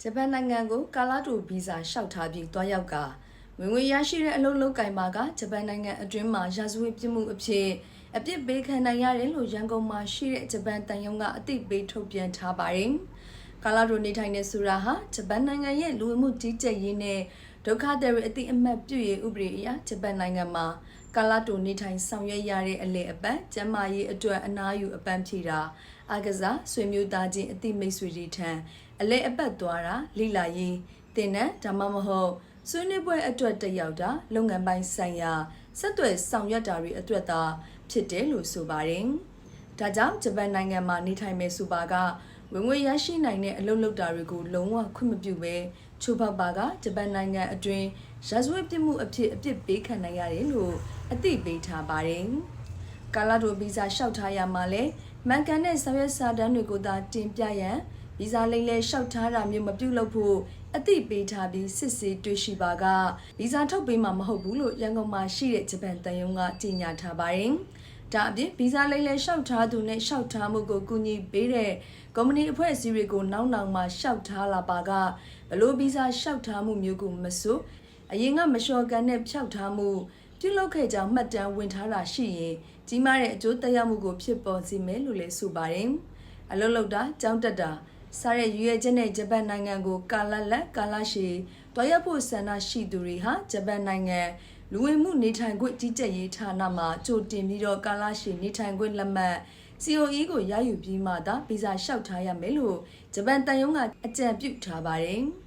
ဂျပန်နိုင်ငံကိုကာလာတိုဗီဇာလျှောက်ထားပြီးတွားရောက်ကဝင်ငွေရရှိတဲ့အလုပ်လုပ်ကင်မှာကဂျပန်နိုင်ငံအတွင်းမှာရာဇဝတ်ပြစ်မှုအဖြစ်အပြစ်ပေးခံနိုင်ရတယ်လို့ရန်ကုန်မှာရှိတဲ့ဂျပန်တန်ယုံကအသိပေးထုတ်ပြန်ထားပါတယ်။ကာလာတိုနေထိုင်တဲ့ဆိုတာဟာဂျပန်နိုင်ငံရဲ့လူဝင်မှုကြီးကြပ်ရေးနဲ့ ဒုက္ခသည်တွေအသိအမှတ်ပြုရေးဥပဒေအရဂျပန်နိုင်ငံမှာကာလာတိုနေထိုင်ဆောင်ရွက်ရတဲ့အလေအပတ်ကျန်းမာရေးအတွက်အနားယူအပန်းဖြေတာအကစားဆွေမျိုးသားချင်းအသိမိတ်ဆွေတွေထံအလေအပတ်သွားတာလိလာရေးတင်တဲ့ဒါမှမဟုတ်ဆွေးနွေးပွဲအတွက်တက်ရောက်တာလုပ်ငန်းပိုင်းဆိုင်ရာဆက်သွယ်ဆောင်ရွက်တာတွေအတွက်သာဖြစ်တယ်လို့ဆိုပါတယ်။ဒါကြောင့်ဂျပန်နိုင်ငံမှာနေထိုင်မဲ့ဆိုပါက ဝင်ငွေရရှိနိုင်တဲ့အလုပ်လုပ်တာတွေကိုလုံးဝခွင့်မပြုဘဲချိုးဖောက်ပါကဂျပန်နိုင်ငံအတွင်းရာဇဝတ်ပြစ်မှုအဖြစ်အပြစ်ပေးခံနိုင်ရတယ်လို့အသိပေးထားပါတယ်။ကာလာတိုဗီဇာလျှောက်ထားရမှာလဲမှန်ကန်တဲ့ဆောင်ရွက်စာတမ်းတွေကိုသာတင်ပြရန်ဗီဇာလိမ့်လဲလျှောက်ထားတာမျိုးမပြုလုပ်ဖို့အသိပေးထားပြီးစစ်ဆေးတွေ့ရှိပါကဗီဇာထုတ်ပေးမှာမဟုတ်ဘူးလို့ရန်ကုန်မှာရှိတဲ့ဂျပန်တန်ယုံကကြေညာထားပါတယ်။ ဒါအပြင်ဗီဇာလိမ့်လဲလျှောက်ထားသူနဲ့လျှောက်ထားမှုကိုကူညီပေးတဲ့ကုမ္ပဏီအဖွဲ့အစည်းတွေကိုနောက်နောက်မှလျှောက်ထားလာပါကဘလို့ဗီဇာလျှောက်ထားမှုမျိုးကိုမစိုးအရင်ကမလျှော်ကန်တဲ့ဖြောက်ထားမှုပြုလုပ်ခဲ့ကြောင်းမှတ်တမ်းဝင်ထားတာရှိရင်ကြီးမားတဲ့အကျိုးသက်ရောက်မှုကိုဖြစ်ပေါ်စေမယ်လို့လည်းဆိုပါတယ်။အလုပ်လုပ်တာကြောင်းတက်တာစားတဲ့ရွေးချက်နဲ့ဂျပန်နိုင်ငံကိုကာလလက်ကာလရှည်တွားရဖို့ဆန္ဒရှိသူတွေဟာဂျပန်နိုင်ငံ လူဝင်မှုနေထိုင်ခွင့်ကြီးကြပ်ရေးဌာနမှကြိုတင်ပြီးတော့ကာလရှည်နေထိုင်ခွင့်လက်မှတ် COE ကိုရယူပြီးမှသာဗီဇာလျှောက်ထားရမယ်လို့ဂျပန်တန်ယုံကအကြံပြုထားပါတယ်။